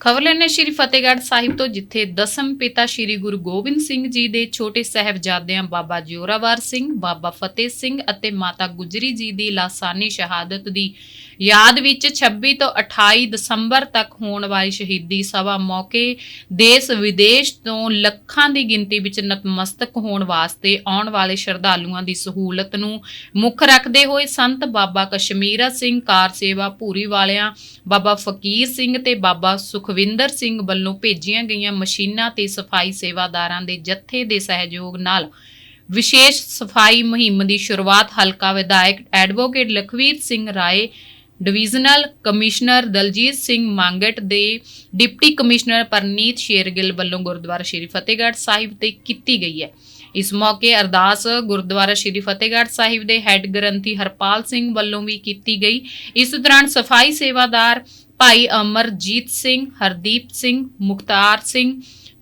ਖਬਰ ਲੈਣੇ ਸ਼੍ਰੀ ਫਤਿਹਗੜ੍ਹ ਸਾਹਿਬ ਤੋਂ, ਜਿੱਥੇ ਦਸਮ ਪਿਤਾ ਸ਼੍ਰੀ ਗੁਰੂ ਗੋਬਿੰਦ ਸਿੰਘ ਜੀ ਦੇ ਛੋਟੇ ਸਾਹਿਬਜ਼ਾਦਿਆਂ ਬਾਬਾ ਜੋਰਾਵਰ ਸਿੰਘ, ਬਾਬਾ ਫਤਿਹ ਸਿੰਘ ਅਤੇ ਮਾਤਾ ਗੁਜਰੀ ਜੀ ਦੀ ਲਾਸਾਨੀ ਸ਼ਹਾਦਤ ਦੀ ਯਾਦ ਵਿੱਚ 26 ਤੋਂ 28 ਦਸੰਬਰ ਤੱਕ ਹੋਣ ਵਾਲੀ ਸ਼ਹੀਦੀ ਸਭਾ ਮੌਕੇ ਦੇਸ਼ ਵਿਦੇਸ਼ ਤੋਂ ਲੱਖਾਂ ਦੀ ਗਿਣਤੀ ਵਿੱਚ ਨਤਮਸਤਕ ਹੋਣ ਵਾਸਤੇ ਆਉਣ ਵਾਲੇ ਸ਼ਰਧਾਲੂਆਂ ਦੀ ਸਹੂਲਤ ਨੂੰ ਮੁੱਖ ਰੱਖਦੇ ਹੋਏ ਸੰਤ ਬਾਬਾ ਕਸ਼ਮੀਰਾ ਸਿੰਘ ਕਾਰ ਸੇਵਾ ਭੂਰੀ ਵਾਲਿਆਂ, ਬਾਬਾ ਫਕੀਰ ਸਿੰਘ ਤੇ ਬਾਬਾ ਸੁਖਵਿੰਦਰ ਸਿੰਘ ਵੱਲੋਂ ਭੇਜੀਆਂ ਗਈਆਂ ਮਸ਼ੀਨਾਂ ਤੇ ਸਫ਼ਾਈ ਸੇਵਾਦਾਰਾਂ ਦੇ ਜੱਥੇ ਦੇ ਸਹਿਯੋਗ ਨਾਲ ਵਿਸ਼ੇਸ਼ ਸਫ਼ਾਈ ਮੁਹਿੰਮ ਦੀ ਸ਼ੁਰੂਆਤ ਹਲਕਾ ਵਿਧਾਇਕ advocate Lakhvir Singh Rai divisional commissioner Daljit Singh Mangat ਦੇ ਡਿਪਟੀ ਕਮਿਸ਼ਨਰ ਪਰਨੀਤ ਸ਼ੇਰਗਿੱਲ ਵੱਲੋਂ ਗੁਰਦੁਆਰਾ ਸ਼੍ਰੀ ਫਤਿਹਗੜ੍ਹ ਸਾਹਿਬ ਤੇ ਕੀਤੀ ਗਈ ਹੈ। ਇਸ ਮੌਕੇ ਅਰਦਾਸ ਗੁਰਦੁਆਰਾ ਸ਼੍ਰੀ ਫਤਿਹਗੜ੍ਹ ਸਾਹਿਬ ਦੇ ਹੈੱਡ ਗ੍ਰੰਥੀ ਹਰਪਾਲ ਸਿੰਘ ਵੱਲੋਂ ਵੀ ਕੀਤੀ ਗਈ। ਇਸ ਦੌਰਾਨ ਸਫ਼ਾਈ ਸੇਵਾਦਾਰ ਭਾਈ ਅਮਰਜੀਤ ਸਿੰਘ, ਹਰਦੀਪ ਸਿੰਘ, ਮੁਖਤਾਰ ਸਿੰਘ,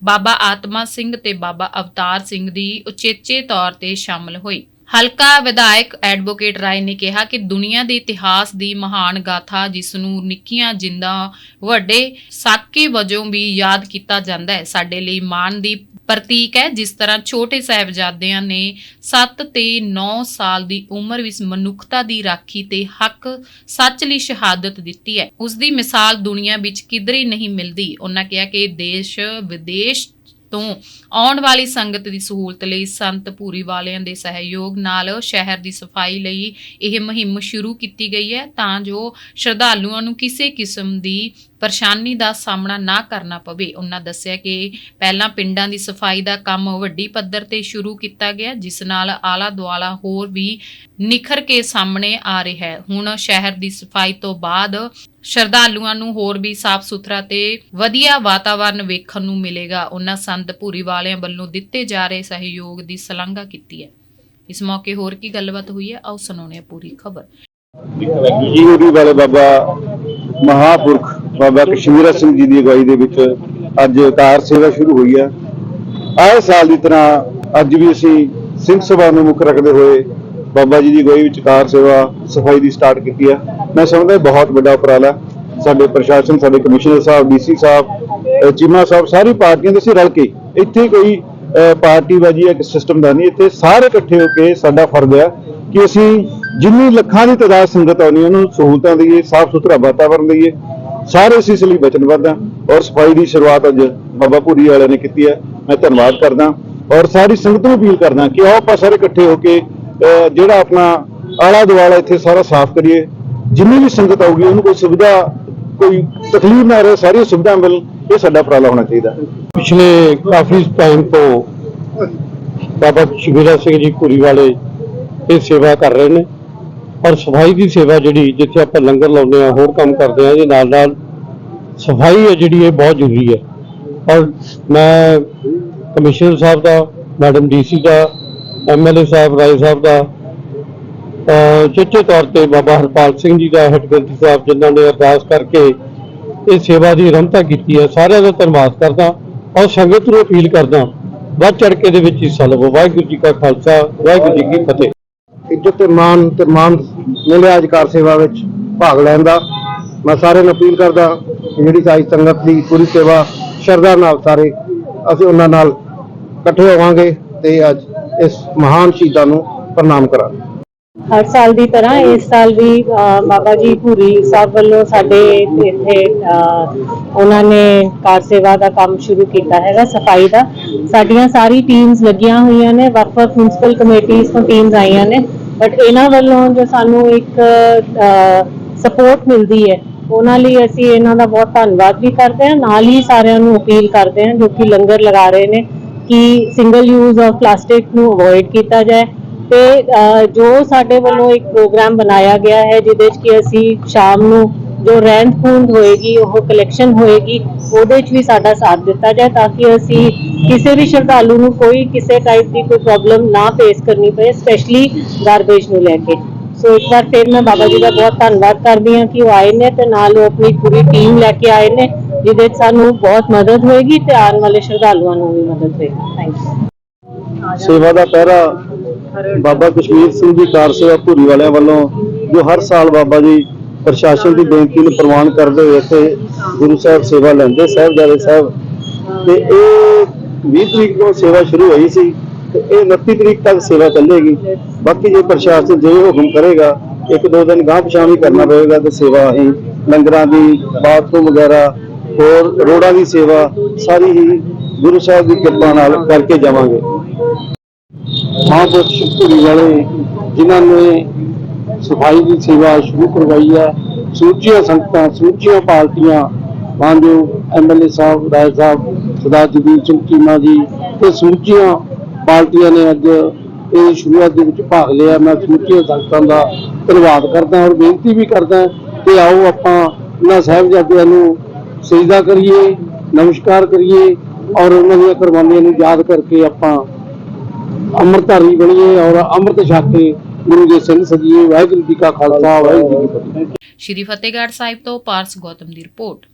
ਬਾਬਾ ਆਤਮਾ ਸਿੰਘ ਤੇ ਬਾਬਾ ਅਵਤਾਰ ਸਿੰਘ ਦੀ ਉਚੇਚੇ ਤੌਰ ਤੇ ਸ਼ਾਮਲ ਹੋਈ ਹਲਕਾ ਵਿਧਾਇਕ ਐਡਵੋਕੇਟ ਰਾਏ ਨੇ ਕਿਹਾ ਕਿ ਦੁਨੀਆ ਦੇ ਇਤਿਹਾਸ ਦੀ ਮਹਾਨ ਗਾਥਾ ਜਿਸ ਨੂੰ ਨਿੱਕੀਆਂ ਜਿੰਦਾਂ ਵੱਡੇ ਸਾਕੇ ਵਜੋਂ ਵੀ ਯਾਦ ਕੀਤਾ ਜਾਂਦਾ ਹੈ, ਸਾਡੇ ਲਈ ਮਾਣ ਦੀ ਪ੍ਰਤੀਕ ਹੈ। ਜਿਸ ਤਰ੍ਹਾਂ ਛੋਟੇ ਸਾਹਿਬਜ਼ਾਦਿਆਂ ਨੇ 7 ਤੇ 9 ਸਾਲ ਦੀ ਉਮਰ ਵਿੱਚ ਮਨੁੱਖਤਾ ਦੀ ਰਾਖੀ ਤੇ ਹੱਕ ਸੱਚ ਲਈ ਸ਼ਹਾਦਤ ਦਿੱਤੀ ਹੈ। ਉਸ ਦੀ ਮਿਸਾਲ ਦੁਨੀਆ ਵਿੱਚ ਕਿਧਰੇ ਨਹੀਂ ਮਿਲਦੀ। ਉਹਨਾਂ ਕਿਹਾ ਕਿ ਦੇਸ਼ ਵਿਦੇਸ਼ ਤੋਂ ਆਉਣ ਵਾਲੀ ਸੰਗਤ ਦੀ ਸਹੂਲਤ ਲਈ ਸੰਤ ਪੂਰੀ ਵਾਲਿਆਂ ਦੇ ਸਹਿਯੋਗ ਨਾਲ ਸ਼ਹਿਰ ਦੀ ਸਫ਼ਾਈ ਲਈ ਇਹ ਮੁਹਿੰਮ ਸ਼ੁਰੂ ਕੀਤੀ ਗਈ ਹੈ ਤਾਂ ਜੋ ਸ਼ਰਧਾਲੂਆਂ ਨੂੰ ਕਿਸੇ ਕਿਸਮ ਦੀ ਪਰੇਸ਼ਾਨੀ ਦਾ ਸਾਹਮਣਾ ਨਾ ਕਰਨਾ ਪਵੇ। ਉਹਨਾਂ ਦੱਸਿਆ ਕਿ ਪਹਿਲਾਂ ਪਿੰਡਾਂ ਦੀ ਸਫ਼ਾਈ ਦਾ ਕੰਮ ਵੱਡੀ ਪੱਧਰ ਤੇ ਸ਼ੁਰੂ ਕੀਤਾ ਗਿਆ, ਜਿਸ ਨਾਲ ਆਲਾ ਦੁਆਲਾ ਹੋਰ ਵੀ ਨਿਖਰ ਕੇ ਸਾਹਮਣੇ ਆ ਰਿਹਾ ਹੈ। ਹੁਣ ਸ਼ਹਿਰ ਦੀ ਸਫ਼ਾਈ ਤੋਂ ਬਾਅਦ ਸ਼ਰਧਾਲੂਆਂ ਨੂੰ ਹੋਰ ਵੀ ਸਾਫ਼ ਸੁਥਰਾ ਤੇ ਵਧੀਆ ਵਾਤਾਵਰਣ ਵੇਖਣ ਨੂੰ ਮਿਲੇਗਾ। ਉਹਨਾਂ ਸੰਤ ਪੂਰੀ ਵਾਲਿਆਂ ਵੱਲੋਂ ਦਿੱਤੇ ਜਾ ਰਹੇ ਸਹਿਯੋਗ ਦੀ ਸ਼ਲਾਘਾ ਕੀਤੀ ਹੈ। ਇਸ ਮੌਕੇ ਹੋਰ ਕੀ ਗੱਲਬਾਤ ਹੋਈ ਹੈ? ਆਓ ਸੁਣਾਉਣੇ ਹਾਂ ਪੂਰੀ ਖਬਰ। ਜੀ ਉਰੀ ਵਾਲੇ ਬਾਬਾ ਮਹਾਪੁਰਖ ਬਾਬਾ ਕਸ਼ਮੀਰਾ ਸਿੰਘ ਜੀ ਦੀ ਅਗਵਾਈ ਦੇ ਵਿੱਚ ਅੱਜ ਅਵਤਾਰ ਸੇਵਾ ਸ਼ੁਰੂ ਹੋਈ ਹੈ। ਆਏ ਸਾਲ ਦੀ ਤਰ੍ਹਾਂ ਅੱਜ ਵੀ ਅਸੀਂ ਸਿੰਘ ਸਭਾ ਨੂੰ ਮੁੱਖ ਰੱਖਦੇ ਹੋਏ ਬਾਬਾ ਜੀ ਦੀ ਗੋਈ ਵਿੱਚ ਕਾਰ ਸੇਵਾ, ਸਫ਼ਾਈ ਦੀ ਸਟਾਰਟ ਕੀਤੀ ਹੈ। ਮੈਂ ਸਮਝਦਾ ਬਹੁਤ ਵੱਡਾ ਉਪਰਾਲਾ ਸਾਡੇ ਪ੍ਰਸ਼ਾਸਨ, ਸਾਡੇ ਕਮਿਸ਼ਨਰ ਸਾਹਿਬ ਡੀਸੀ ਸਾਹਿਬ ਚੀਮਾ ਸਾਹਿਬ, ਸਾਰੀ ਪਾਰਟੀਆਂ ਦੇ ਅਸੀਂ ਰਲ ਕੇ ਇੱਥੇ ਕੋਈ, ਅਹ, ਪਾਰਟੀਬਾਜ਼ੀ ਇੱਕ ਸਿਸਟਮ ਦਾ ਨਹੀਂ, ਇੱਥੇ ਸਾਰੇ ਇਕੱਠੇ ਹੋ ਕੇ ਸਾਡਾ ਫਰਜ਼ ਹੈ ਕਿ ਅਸੀਂ ਜਿੰਨੀ ਲੱਖਾਂ ਦੀ ਤਾਦਾਦ ਸੰਗਤ ਆਉਣੀ ਉਹਨੂੰ ਸਹੂਲਤਾਂ ਦਈਏ ਸਾਫ਼ ਸੁਥਰਾ ਵਾਤਾਵਰਣ ਦਈਏ। ਸਾਰੇ ਅਸੀਂ ਇਸ ਲਈ ਵਚਨਬੱਧ ਹਾਂ ਔਰ ਸਫ਼ਾਈ ਦੀ ਸ਼ੁਰੂਆਤ ਅੱਜ ਬਾਬਾ ਭੂਰੀ ਵਾਲਿਆਂ ਨੇ ਕੀਤੀ ਹੈ। ਮੈਂ ਧੰਨਵਾਦ ਕਰਦਾ ਔਰ ਸਾਰੀ ਸੰਗਤ ਨੂੰ ਅਪੀਲ ਕਰਦਾ ਕਿ ਆਓ ਆਪਾਂ ਸਾਰੇ ਇਕੱਠੇ ਹੋ ਕੇ ਜਿਹੜਾ ਆਪਣਾ ਆਲਾ ਦੁਆਲਾ ਇੱਥੇ ਸਾਰਾ ਸਾਫ਼ ਕਰੀਏ, ਜਿੰਨੀ ਵੀ ਸੰਗਤ ਆਊਗੀ, ਉਹਨੂੰ ਕੋਈ ਸੁਵਿਧਾ, ਕੋਈ ਤਕਲੀਫ ਨਾ ਰਹੇ, ਸਾਰੀਆਂ ਸੁਵਿਧਾ ਮਿਲ ਇਹ ਸਾਡਾ ਉਪਰਾਲਾ ਹੋਣਾ ਚਾਹੀਦਾ। ਪਿਛਲੇ ਕਾਫੀ ਟਾਈਮ ਤੋਂ ਬਾਬਾ ਸ਼ਿਵਰਾ ਸਿੰਘ ਜੀ ਪੁਰੀ ਵਾਲੇ ਇਹ ਸੇਵਾ ਕਰ ਰਹੇ ਨੇ, ਔਰ ਸਫ਼ਾਈ ਦੀ ਸੇਵਾ ਜਿਹੜੀ ਜਿੱਥੇ ਆਪਾਂ ਲੰਗਰ ਲਾਉਂਦੇ ਆ ਹੋਰ ਕੰਮ ਕਰਦੇ ਆ ਇਹਦੇ ਨਾਲ ਨਾਲ ਸਫ਼ਾਈ ਹੈ ਜਿਹੜੀ, ਇਹ ਬਹੁਤ ਜ਼ਰੂਰੀ ਹੈ। ਔਰ ਮੈਂ ਕਮਿਸ਼ਨਰ ਸਾਹਿਬ ਦਾ, ਮੈਡਮ ਡੀਸੀ ਦਾ ਐਮਐਲਏ ਸਾਹਿਬ, ਰਾਏ ਸਾਹਿਬ ਦਾ ਚੇਚੇ ਤੌਰ ਤੇ ਬਾਬਾ ਹਰਪਾਲ ਸਿੰਘ ਜੀ ਦਾ ਹੈੱਡ ਗ੍ਰੰਥੀ ਸਾਹਿਬ, ਜਿਨ੍ਹਾਂ ਨੇ ਅਰਦਾਸ ਕਰਕੇ ਇਹ ਸੇਵਾ ਦੀ ਆਰੰਭਤਾ ਕੀਤੀ ਹੈ, ਸਾਰਿਆਂ ਦਾ ਧੰਨਵਾਦ ਕਰਦਾ ਔਰ ਸੰਗਤ ਨੂੰ ਅਪੀਲ ਕਰਦਾ ਵੱਧ ਚੜ ਕੇ ਦੇ ਵਿੱਚ ਹਿੱਸਾ ਲਵੋ। ਵਾਹਿਗੁਰੂ ਜੀ ਕਾ ਖਾਲਸਾ, ਵਾਹਿਗੁਰੂ ਜੀ ਕੀ ਫਤਿਹ। ਇੱਜ਼ਤ ਤੇ ਮਾਨ ਤੇ ਮਾਨ ਮਿਲਿਆ ਅਧਿਕਾਰ ਸੇਵਾ ਵਿੱਚ ਭਾਗ ਲੈਣ ਦਾ। ਮੈਂ ਸਾਰਿਆਂ ਨੂੰ ਅਪੀਲ ਕਰਦਾ ਜਿਹੜੀ ਸਾਈ ਸੰਗਤ ਦੀ ਪੂਰੀ ਸੇਵਾ ਸ਼ਰਧਾ ਨਾਲ ਸਾਰੇ ਅਸੀਂ ਉਹਨਾਂ ਨਾਲ ਇਕੱਠੇ ਹੋਵਾਂਗੇ ਤੇ ਅੱਜ ਇਸ ਮਹਾਨ ਸ਼ਹੀਦਾਂ ਨੂੰ ਪ੍ਰਣਾਮ ਕਰਾਂਗੇ ਹਰ ਸਾਲ ਦੀ ਤਰ੍ਹਾਂ ਇਸ ਸਾਲ ਵੀ ਬਾਬਾ ਜੀ ਭੂਰੀ ਸਾਹਿਬ ਵੱਲੋਂ ਸਾਡੇ ਇੱਥੇ ਉਹਨਾਂ ਨੇ ਕਾਰ ਸੇਵਾ ਦਾ ਕੰਮ ਸ਼ੁਰੂ ਕੀਤਾ ਹੈਗਾ, ਸਫ਼ਾਈ ਦਾ। ਸਾਡੀਆਂ ਸਾਰੀ ਟੀਮਸ ਲੱਗੀਆਂ ਹੋਈਆਂ ਨੇ, ਵੱਖ-ਵੱਖ ਮਿਊਨਿਸਪਲ ਕਮੇਟੀਆਂ ਤੋਂ ਟੀਮਸ ਆਈਆਂ ਨੇ। ਬਟ ਇਹਨਾਂ ਵੱਲੋਂ ਜੋ ਸਾਨੂੰ ਇੱਕ ਸਪੋਰਟ ਮਿਲਦੀ ਹੈ, ਉਹਨਾਂ ਲਈ ਅਸੀਂ ਇਹਨਾਂ ਦਾ ਬਹੁਤ ਧੰਨਵਾਦ ਵੀ ਕਰਦੇ ਹਾਂ, ਨਾਲ ਹੀ ਸਾਰਿਆਂ ਨੂੰ ਅਪੀਲ ਕਰਦੇ ਹਾਂ ਜੋ ਕਿ ਲੰਗਰ ਲਗਾ ਰਹੇ ਨੇ। ਕਿ ਸਿੰਗਲ ਯੂਜ਼ ਆਫ ਪਲਾਸਟਿਕ ਨੂੰ ਅਵੋਇਡ ਕੀਤਾ ਜਾਏ। ਤੇ ਜੋ ਸਾਡੇ ਵੱਲੋਂ ਇੱਕ ਪ੍ਰੋਗਰਾਮ ਬਣਾਇਆ ਗਿਆ ਹੈ, ਜਿਹਦੇ ਵਿੱਚ ਕਿ ਅਸੀਂ ਸ਼ਾਮ ਨੂੰ ਜੋ ਰਹਿੰਦ ਖੂੰਦ ਹੋਏਗੀ, ਉਹ ਕਲੈਕਸ਼ਨ ਹੋਏਗੀ, ਉਹਦੇ ਵਿੱਚ ਵੀ ਸਾਡਾ ਸਾਥ ਦਿੱਤਾ ਜਾਏ ਤਾਂ ਕਿ ਅਸੀਂ ਕਿਸੇ ਵੀ ਸ਼ਰਧਾਲੂ ਨੂੰ ਕੋਈ ਕਿਸੇ ਟਾਈਪ ਦੀ ਕੋਈ ਪ੍ਰੋਬਲਮ ਨਾ ਫੇਸ ਕਰਨੀ ਪਏ ਸਪੈਸ਼ਲੀ ਗਾਰਬੇਜ ਨੂੰ ਲੈ ਕੇ। ਸੋ ਇੱਕ ਵਾਰ ਫਿਰ ਮੈਂ ਬਾਬਾ ਜੀ ਦਾ ਬਹੁਤ ਧੰਨਵਾਦ ਕਰਦੀ ਹਾਂ ਕਿ ਉਹ ਆਏ ਨੇ ਤੇ ਨਾਲ ਉਹ ਆਪਣੀ ਪੂਰੀ ਟੀਮ ਲੈ ਕੇ ਆਏ ਨੇ। ਜਿਹਦੇ ਵਿੱਚ ਸਾਨੂੰ ਬਹੁਤ ਮਦਦ ਹੋਏਗੀ ਤੇ ਆਉਣ ਵਾਲੇ ਸ਼ਰਧਾਲੂਆਂ ਨੂੰ ਵੀ ਮਦਦ ਹੋਏਗੀ। ਥੈਂਕ ਸੇਵਾ ਦਾ ਪਹਿਰਾ ਬਾਬਾ ਕਸ਼ਮੀਰ ਸਿੰਘ ਜੀ ਕਾਰ ਸੇਵਾ ਭੂਰੀ ਵਾਲਿਆਂ ਵੱਲੋਂ, ਜੋ ਹਰ ਸਾਲ ਬਾਬਾ ਜੀ ਪ੍ਰਸ਼ਾਸਨ ਦੀ ਬੇਨਤੀ ਨੂੰ ਪ੍ਰਵਾਨ ਕਰਦੇ ਹੋਏ ਇੱਥੇ ਗੁਰੂ ਸਾਹਿਬ ਸੇਵਾ ਲੈਂਦੇ, ਸਾਹਿਬਜ਼ਾਦੇ ਸਾਹਿਬ। ਤੇ ਇਹ 20 ਤਰੀਕ ਤੋਂ ਸੇਵਾ ਸ਼ੁਰੂ ਹੋਈ ਸੀ ਤੇ ਇਹ 29 ਤਰੀਕ ਤੱਕ ਸੇਵਾ ਚੱਲੇਗੀ। ਬਾਕੀ ਜੇ ਪ੍ਰਸ਼ਾਸਨ ਜੇ ਹੁਕਮ ਕਰੇਗਾ, ਇੱਕ ਦੋ ਦਿਨ ਗਾਂਹ ਪਛਾਣ ਵੀ ਕਰਨਾ ਪਵੇਗਾ ਤੇ ਸੇਵਾ ਅਸੀਂ ਲੰਗਰਾਂ ਦੀ, ਬਾਥਰੂਮ ਵਗੈਰਾ ਹੋਰ ਰੋਡਾਂ ਦੀ ਸੇਵਾ ਸਾਰੀ ਹੀ ਗੁਰੂ ਸਾਹਿਬ ਦੀ ਕਿਰਪਾ ਨਾਲ ਕਰਕੇ ਜਾਵਾਂਗੇ। ਮਹਾਂਪੁਰਖ ਸ਼ਿਵਪੁਰੀ ਵਾਲੇ ਜਿਨ੍ਹਾਂ ਨੇ ਸਫ਼ਾਈ ਦੀ ਸੇਵਾ ਸ਼ੁਰੂ ਕਰਵਾਈ ਹੈ ਸੂਚੀਆਂ ਸੰਗਤਾਂ ਸੂਚੀਆਂ ਪਾਰਟੀਆਂ ਮਾਨਜੋ ਐਮਐਲਏ ਸਾਹਿਬ, ਰਾਏ ਸਾਹਿਬ, ਸਰਦਾਰ ਜਗਦੀਪ ਸਿੰਘ ਚੀਮਾ ਜੀ ਤੇ ਸੂਚੀਆਂ ਪਾਰਟੀਆਂ ਨੇ ਅੱਜ ਇਹ ਸ਼ੁਰੂਆਤ ਦੇ ਵਿੱਚ ਭਾਗ ਲਿਆ। ਮੈਂ ਸੂਚੀਆਂ ਸੰਗਤਾਂ ਦਾ ਧੰਨਵਾਦ ਕਰਦਾ ਔਰ ਬੇਨਤੀ ਵੀ ਕਰਦਾ ਕਿ ਆਓ ਆਪਾਂ ਇਹਨਾਂ ਸਾਹਿਬਜ਼ਾਦਿਆਂ ਨੂੰ ਸਜਦਾ ਕਰੀਏ ਨਮਸਕਾਰ ਕਰੀਏ ਔਰ ਉਹਨਾਂ ਦੀਆਂ ਕੁਰਬਾਨੀਆਂ ਨੂੰ ਯਾਦ ਕਰਕੇ ਆਪਾਂ ਅੰਮ੍ਰਿਤਧਾਰੀ ਬਣੀਏ ਔਰ ਅੰਮ੍ਰਿਤ ਛਕ ਕੇ ਗੁਰੂ ਦੇ ਸਿੰਘ ਸਜੀਏ ਵਾਹਿਗੁਰੂ ਜੀ ਕਾ ਖਾਲਸਾ ਵਾਹਿਗੁਰੂ ਜੀ ਕੀ ਫਤਿਹ ਸ਼੍ਰੀ ਫਤਿਹਗੜ੍ਹ ਸਾਹਿਬ ਤੋਂ ਪਾਰਸ ਗੌਤਮ ਦੀ ਰਿਪੋਰਟ।